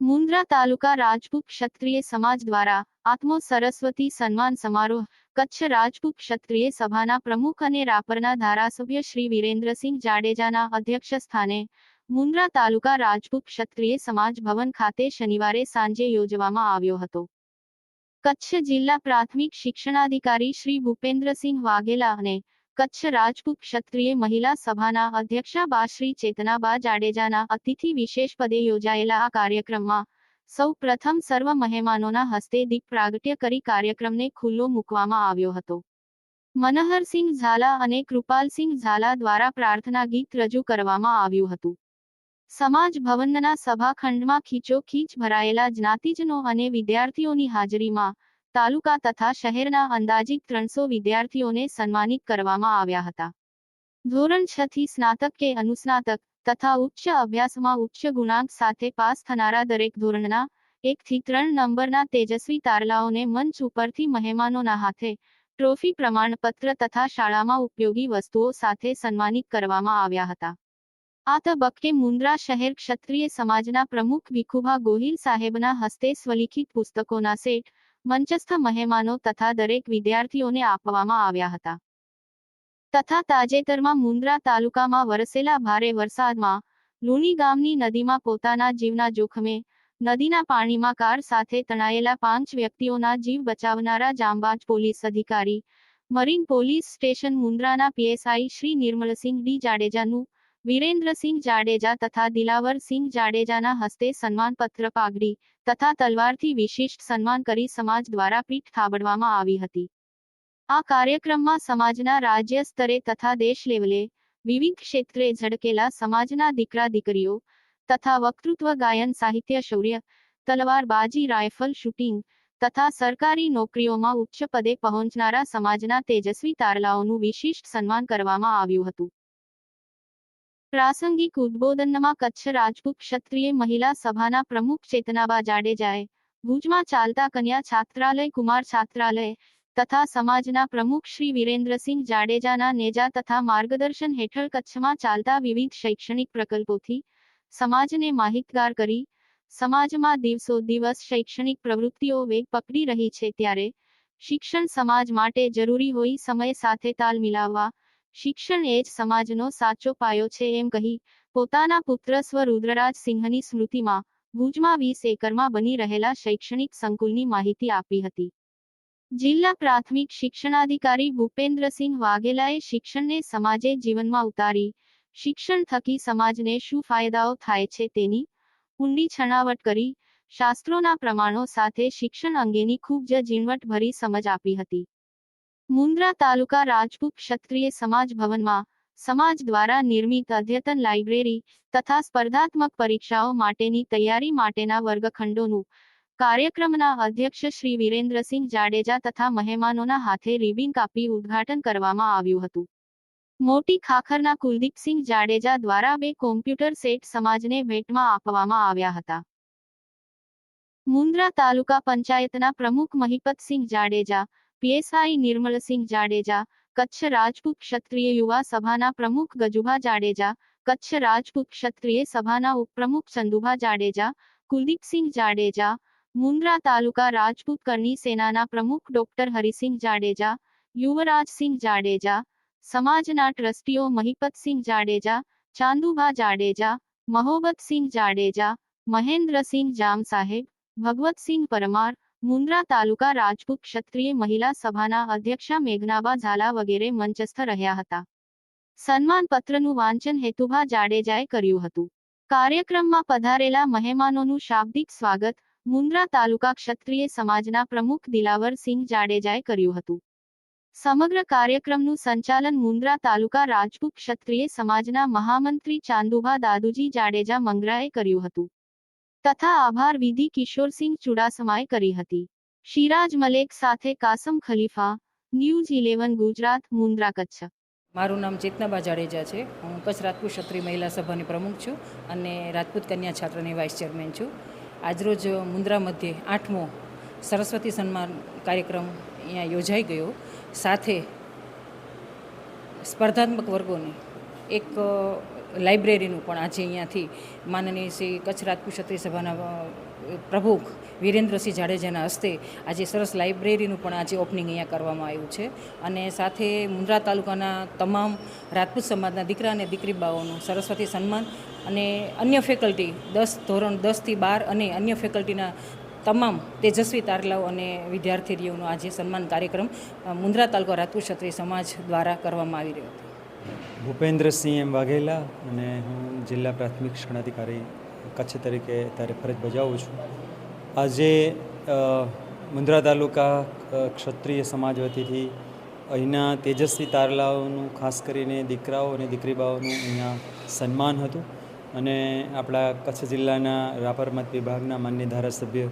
મુન્દ્રા તાલુકા રાજપૂત ક્ષત્રિય સમાજ દ્વારા આત્મો સરસ્વતી સન્માન સમારોહ, કચ્છ રાજપૂત ક્ષત્રિય સભાના પ્રમુખ અને રાપરના ધારાસભ્ય શ્રી વિરેન્દ્રસિંહ જાડેજાના અધ્યક્ષ સ્થાને મુન્દ્રા તાલુકા રાજપૂત ક્ષત્રિય સમાજ ભવન ખાતે શનિવારે સાંજે યોજવામાં આવ્યો હતો. કચ્છ જિલ્લા પ્રાથમિક શિક્ષણાધિકારી શ્રી ભૂપેન્દ્રસિંહ વાઘેલા અને કચ્છ રાજપૂત ક્ષત્રિય મહિલા સભાના અધ્યક્ષા બા શ્રી ચેતનાબા જાડેજાના અતિથિ વિશેષ પદે યોજાયેલા આ કાર્યક્રમમાં સૌ પ્રથમ સર્વ મહેમાનોના હસ્તે દીપ પ્રાગટ્ય કરી કાર્યક્રમને ખુલ્લો મૂકવામાં આવ્યો હતો. મનહરસિંહ ઝાલા અને કૃપાલસિંહ ઝાલા દ્વારા પ્રાર્થના ગીત રજૂ કરવામાં આવ્યું હતું. સમાજ ભવનના સભાખંડમાં ખીચોખીચ ભરાયેલા જ્ઞાતિજનો અને વિદ્યાર્થીઓની હાજરીમાં તાલુકા તથા શહેરના અંદાજિત ત્રણસો વિદ્યાર્થીઓને સન્માનિત કરવામાં આવ્યા હતા. ધોરણ છ થી સ્નાતક કે અનુસ્નાતક તથા ઉચ્ચ અભ્યાસમાં ઉચ્ચ ગુણાંક સાથે પાસ થનારા દરેક ધોરણના એક થી ત્રણ નંબરના તેજસ્વી તારલાઓને મંચ ઉપરથી મહેમાનોના હાથે ટ્રોફી પ્રમાણપત્ર તથા શાળામાં ઉપયોગી વસ્તુઓ સાથે સન્માનિત કરવામાં આવ્યા હતા. આ તબક્કે મુન્દ્રા શહેર ક્ષત્રિય સમાજના પ્રમુખ ભીખુભા ગોહિલ સાહેબના હસ્તે સ્વલિખિત પુસ્તકોના સેટ, મંચસ્થ મહેમાનો તથા દરેક વિદ્યાર્થીઓને આપવામાં આવ્યા હતા. તથા તાજેતરમાં મુન્દ્રા તાલુકામાં વરસેલા ભારે વરસાદમાં લુણી ગામની નદીમાં પોતાના જીવના જોખમે, નદીના પાણીમાં કાર સાથે તણાયેલા પાંચ વ્યક્તિઓના જીવ બચાવનારા જાંબાજ પોલીસ અધિકારી, મરીન પોલીસ સ્ટેશન મુન્દ્રાના પીએસઆઈ શ્રી નિર્મલસિંહ ડી જાડેજાનું વિરેન્દ્રસિંહ જાડેજા તથા દિલાવરસિંહ જાડેજાના હસ્તે સન્માનપત્ર પાઘડી તથા તલવારથી વિશિષ્ટ સન્માન કરી સમાજ દ્વારા પીઠ થાબડવામાં આવી હતી. આ કાર્યક્રમમાં સમાજના રાજ્ય સ્તરે તથા દેશ લેવલે વિવિધ ક્ષેત્રે ઝડકેલા સમાજના દીકરા દીકરીઓ તથા વક્તૃત્વ ગાયન સાહિત્ય શૌર્ય તલવારબાજી રાયફલ શૂટિંગ તથા સરકારી નોકરીઓમાં ઉચ્ચ પદે પહોંચનારા સમાજના તેજસ્વી તારલાઓનું વિશિષ્ટ સન્માન કરવામાં આવ્યું હતું. પ્રાસંગિક ઉદબોધનમાં કચ્છ રાજપૂત ક્ષત્રિય મહિલા સભાના પ્રમુખ ચેતનાબા જાડેજાએ ભુજમાં ચાલતા કન્યા છાત્રાલય, કુમાર છાત્રાલય તથા સમાજના પ્રમુખ શ્રી વિરેન્દ્રસિંહ જાડેજાના નેજા તથા માર્ગદર્શન હેઠળ કચ્છમાં ચાલતા વિવિધ શૈક્ષણિક પ્રકલ્પોથી સમાજને માહિતગાર કરી, સમાજમાં દિવસો દિવસ શૈક્ષણિક પ્રવૃત્તિઓ વેગ પકડી રહી છે ત્યારે શિક્ષણ સમાજ માટે જરૂરી હોય સમય સાથે તાલ મિલાવવા શિક્ષણ એ જ સમાજનો સાચો પાયો છે એમ કહી પોતાના પુત્ર સ્વ રુદ્રરાજ સિંહની સ્મૃતિમાં ભુજમાં વીસ એકરમાં બની રહેલા શૈક્ષણિક સંકુલની માહિતી આપી હતી. જિલ્લા પ્રાથમિક શિક્ષણાધિકારી ભૂપેન્દ્રસિંહ વાઘેલાએ શિક્ષણને સમાજે જીવનમાં ઉતારી, શિક્ષણ થકી સમાજને શું ફાયદાઓ થાય છે તેની ઊંડી છણાવટ કરી, શાસ્ત્રોના પ્રમાણો સાથે શિક્ષણ અંગેની ખૂબ જ ઝીણવટભરી સમજ આપી હતી. મુન્દ્રા તાલુકા રાજપૂત ક્ષત્રિય સમાજ ભવનમાં સમાજ દ્વારા નિર્મિત અદ્યતન લાઇબ્રેરી તથા સ્પર્ધાત્મક પરીક્ષાઓ માટેની તૈયારી માટેના વર્ગખંડોનું કાર્યક્રમના અધ્યક્ષ શ્રી વિરેન્દ્રસિંહ જાડેજા તથા મહેમાનોના હાથે રિબિન કાપી ઉદ્ઘાટન કરવામાં આવ્યું હતું. મોટી ખાખરના કુલદીપસિંહ જાડેજા દ્વારા બે કોમ્પ્યુટર સેટ સમાજને ભેટમાં આપવામાં આવ્યા હતા. મુન્દ્રા તાલુકા પંચાયતના પ્રમુખ મહિપતસિંહ જાડેજા પીએસઆઈ નિર્મલસિંહ જાડેજા કચ્છ રાજપૂત ક્ષત્રિય યુવા સભાના પ્રમુખ ગજુભા જાડેજા કચ્છ રાજપૂત ક્ષત્રિય સભાના ઉપપ્રમુખ ચંદુભા જાડેજા કુલદીપસિંહ જાડેજા મુન્દ્રા તાલુકા રાજપૂત કરણી સેનાના પ્રમુખ ડોક્ટર હરિસિંહ જાડેજા યુવરાજસિંહ જાડેજા સમાજના ટ્રસ્ટીઓ મહિપતસિંહ જાડેજા ચાંદુભા જાડેજા મહોબતસિંહ જાડેજા મહેન્દ્રસિંહ જામ સાહેબ ભગવતસિંહ પરમાર મુન્દ્રા તાલુકા રાજપૂત ક્ષત્રિય મહિલા સભાના અધ્યક્ષા મેઘનાબા ઝાલા વગેરે મંચસ્થ રહ્યા હતા. સન્માન પત્રનું વાંચન હેતુભા જાડેજાએ કર્યું હતું. કાર્યક્રમમાં પધારેલા મહેમાનોનું શાબ્દિક સ્વાગત મુન્દ્રા તાલુકા ક્ષત્રિય સમાજના પ્રમુખ દિલાવરસિંહ જાડેજાએ કર્યું હતું. સમગ્ર કાર્યક્રમનું સંચાલન મુન્દ્રા તાલુકા રાજપૂત ક્ષત્રિય સમાજના મહામંત્રી ચાંદુભા દાદુજી જાડેજા મંગરાએ કર્યું હતું. તથા આભાર વિધિ કિશોરસિંહ ચુડાસમાએ કરી હતી. શિરાજ મલેક સાથે કાસમ ખલીફા, ન્યૂઝ ઇલેવન ગુજરાત, મુન્દ્રા કચ્છ. મારું નામ ચેતનાબા જાડેજા છે. હું કચ્છ રાજપૂત ક્ષત્રિય મહિલા સભાની પ્રમુખ છું અને રાજપૂત કન્યા છાત્રની વાઇસ ચેરમેન છું. આજરોજ મુન્દ્રા મધ્યે આઠમો સરસ્વતી સન્માન કાર્યક્રમ અહીંયા યોજાઈ ગયો. સાથે સ્પર્ધાત્મક વર્ગોની એક લાઇબ્રેરીનું પણ આજે અહીંયાથી માનનીય શ્રી કચ્છ રાજપૂત ક્ષત્રિય સભાના પ્રમુખ વિરેન્દ્રસિંહ જાડેજાના હસ્તે આજે સરસ લાઇબ્રેરીનું પણ આજે ઓપનિંગ અહીંયા કરવામાં આવ્યું છે. અને સાથે મુન્દ્રા તાલુકાના તમામ રાજપૂત સમાજના દીકરા અને દીકરી બાઓનું સરસ્વતી સન્માન અને અન્ય ફેકલ્ટી દસ ધોરણ દસથી બાર અને અન્ય ફેકલ્ટીના તમામ તેજસ્વી તારલાઓ અને વિદ્યાર્થીઓનો આજે સન્માન કાર્યક્રમ મુન્દ્રા તાલુકા રાજપૂત ક્ષત્રિય સમાજ દ્વારા કરવામાં આવી રહ્યો હતો. ભૂપેન્દ્રસિંહ એમ વાઘેલા અને હું જિલ્લા પ્રાથમિક શિક્ષણાધિકારી કચ્છ તરીકે અત્યારે ફરજ બજાવું છું. આજે મુન્દ્રા તાલુકા ક્ષત્રિય સમાજ વતીથી અહીંના તેજસ્વી તારલાઓનું, ખાસ કરીને દીકરાઓ અને દીકરીબાઓનું અહીંયા સન્માન હતું અને આપણા કચ્છ જિલ્લાના રાપર મત વિભાગના માન્ય ધારાસભ્ય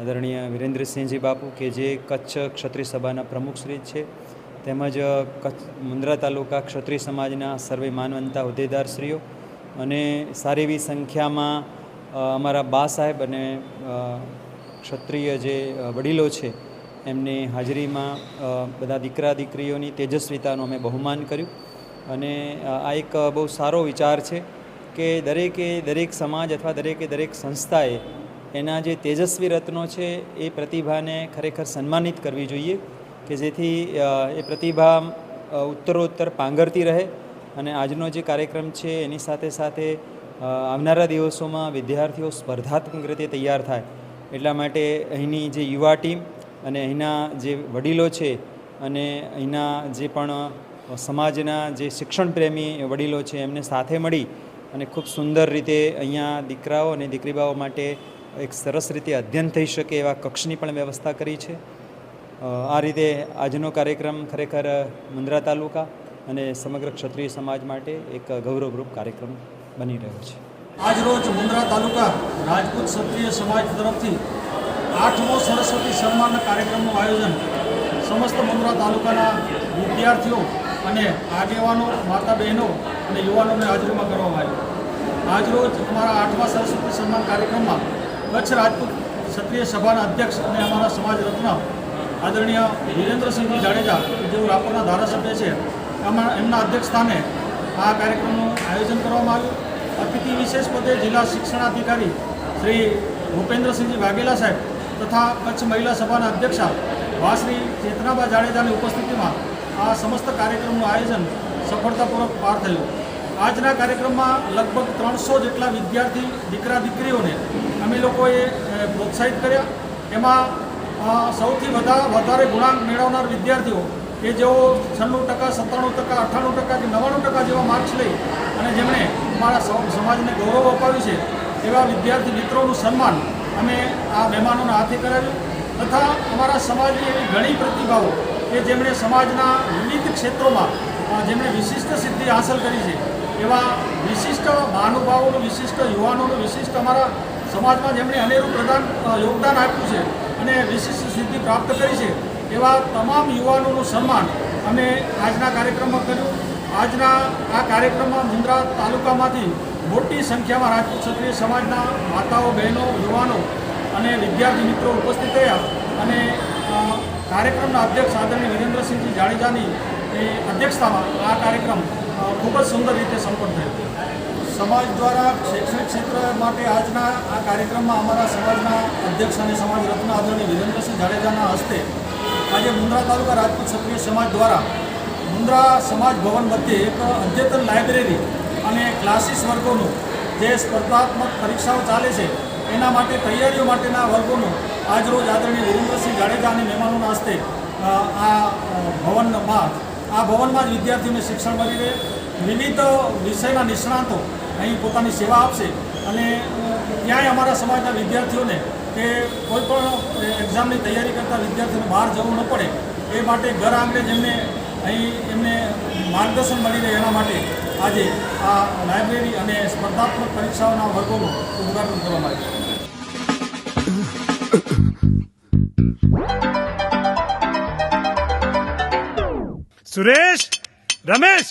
આદરણીય વિરેન્દ્રસિંહજી બાપુ કે જે કચ્છ ક્ષત્રિય સભાના પ્રમુખશ્રી છે. તેમજ કચ્છ, મુન્દ્રા તાલુકા ક્ષત્રિય સમાજના સર્વે માનવંતા હોદ્દેદારશ્રીઓ અને સારી એવી સંખ્યામાં અમારા બા સાહેબ અને ક્ષત્રિય જે વડીલો છે, એમની હાજરીમાં બધા દીકરા દીકરીઓની તેજસ્વીતાનું અમે બહુમાન કર્યું. અને આ એક બહુ સારો વિચાર છે કે દરેકે દરેક સમાજ અથવા દરેકે દરેક સંસ્થાએ એના જે તેજસ્વી રત્નો છે એ પ્રતિભાને ખરેખર સન્માનિત કરવી જોઈએ. કે જેથી એ પ્રતિભા ઉત્તરોત્તર પાંગરતી રહે અને આજનો જે કાર્યક્રમ છે એની સાથે સાથે આવનારા દિવસોમાં વિદ્યાર્થીઓ સ્પર્ધાત્મક રીતે તૈયાર થાય. એટલા માટે અહીંની જે યુવા ટીમ અને અહીંના જે વડીલો છે અને અહીંના જે પણ સમાજના જે શિક્ષણ પ્રેમી વડીલો છે એમને સાથે મળી અને ખૂબ સુંદર રીતે અહીંયા દીકરાઓ અને દીકરીબાઓ માટે એક સરસ રીતે અધ્યયન થઈ શકે એવા કક્ષની પણ વ્યવસ્થા કરી છે. આ રીતે આજનો કાર્યક્રમ ખરેખર મુન્દ્રા તાલુકા અને સમગ્ર ક્ષત્રિય સમાજ માટે એક ગૌરવરૂપ કાર્યક્રમ બની રહ્યો છે. આજરોજ મુન્દ્રા તાલુકા રાજપૂત ક્ષત્રિય સમાજ તરફથી આઠમો સરસ્વતી સન્માન કાર્યક્રમનું આયોજન સમસ્ત મુન્દ્રા તાલુકાના વિદ્યાર્થીઓ અને આગેવાનો માતા બહેનો અને યુવાનોને હાજરીમાં કરવામાં આવ્યું. આજરોજ અમારા આઠમા સરસ્વતી સન્માન કાર્યક્રમમાં કચ્છ રાજપૂત ક્ષત્રિય સભાના અધ્યક્ષ અને અમારા સમાજ રત્ન આદરણીય વિરેન્દ્રસિંહજી જાડેજા જેઓ રાપરના ધારાસભ્ય છે એમાં એમના અધ્યક્ષ સ્થાને આ કાર્યક્રમનું આયોજન કરવામાં આવ્યું. અતિથિ વિશેષ પદે જિલ્લા શિક્ષણાધિકારી શ્રી ભૂપેન્દ્રસિંહજી વાઘેલા સાહેબ તથા કચ્છ મહિલા સભાના અધ્યક્ષા વાશ્રી ચેતનાબા જાડેજાની ઉપસ્થિતિમાં આ સમસ્ત કાર્યક્રમનું આયોજન સફળતાપૂર્વક પાર થયું. આજના કાર્યક્રમમાં લગભગ ત્રણસો જેટલા વિદ્યાર્થી દીકરા દીકરીઓને અમે લોકોએ પ્રોત્સાહિત કર્યા. એમાં સૌથી વધારે વધારે ગુણાંક મેળવનાર વિદ્યાર્થીઓ કે જેઓ છન્નું ટકા, સત્તાણું ટકા, અઠ્ઠાણું ટકા કે નવ્વાણું ટકા જેવા માર્ક્સ લઈ અને જેમણે અમારા સમાજને ગૌરવ અપાવ્યું છે, એવા વિદ્યાર્થી મિત્રોનું સન્માન અમે આ મહેમાનોના હાથે કરાવ્યું. તથા અમારા સમાજની એવી ઘણી પ્રતિભાઓ કે જેમણે સમાજના વિવિધ ક્ષેત્રોમાં જેમણે વિશિષ્ટ સિદ્ધિ હાંસલ કરી છે, એવા વિશિષ્ટ મહાનુભાવોનું, વિશિષ્ટ યુવાનોનું, વિશિષ્ટ અમારા સમાજમાં જેમણે અનેરું પ્રદાન યોગદાન આપ્યું છે અને વિશિષ્ટ સિદ્ધિ પ્રાપ્ત કરી છે એવા તમામ યુવાનોનું સન્માન અમે આજના કાર્યક્રમમાં કર્યું. આજના આ કાર્યક્રમમાં મુન્દ્રા તાલુકામાંથી મોટી સંખ્યામાં રાજપૂત ક્ષત્રિય સમાજના માતાઓ, બહેનો, યુવાનો અને વિદ્યાર્થી મિત્રો ઉપસ્થિત રહ્યા. અને કાર્યક્રમના અધ્યક્ષ આદરણીય વિરેન્દ્રસિંહજી જાડેજાની અધ્યક્ષતામાં આ કાર્યક્રમ ખૂબ જ સુંદર રીતે સંપન્ન થયો. સમાજ દ્વારા શૈક્ષણિક ક્ષેત્ર માટે આજના આ કાર્યક્રમમાં અમારા સમાજના અધ્યક્ષ અને સમાજ રત્ન આદરણીય વિરેન્દ્રસિંહ જાડેજાના હસ્તે આજે મુન્દ્રા તાલુકા રાજપૂત ક્ષત્રિય સમાજ દ્વારા મુન્દ્રા સમાજ ભવન મધ્યે એક અદ્યતન લાઇબ્રેરી અને ક્લાસીસ વર્ગોનું જે સ્પર્ધાત્મક પરીક્ષાઓ ચાલે છે, એના માટે તૈયારીઓ માટેના વર્ગોનું આજરોજ આદરણીય વિરેન્દ્રસિંહ જાડેજા અને મહેમાનોના હસ્તે આ ભવનમાં આ ભવનમાં જ વિદ્યાર્થીઓને શિક્ષણ મળી રહે. વિવિધ વિષયના નિષ્ણાતો અહીં પોતાની સેવા આપશે. અને ક્યાંય અમારા સમાજના વિદ્યાર્થીઓને કે કોઈ પણ એક્ઝામની તૈયારી કરતા વિદ્યાર્થીઓને બહાર જવું ન પડે. એ માટે ઘર આંગણે જેમને અહીં એમને માર્ગદર્શન મળી રહે એના માટે આજે આ લાઇબ્રેરી અને સ્પર્ધાત્મક પરીક્ષાઓના વર્ગોનું ઉદઘાટન કરવામાં આવ્યું. સુરેશ, રમેશ!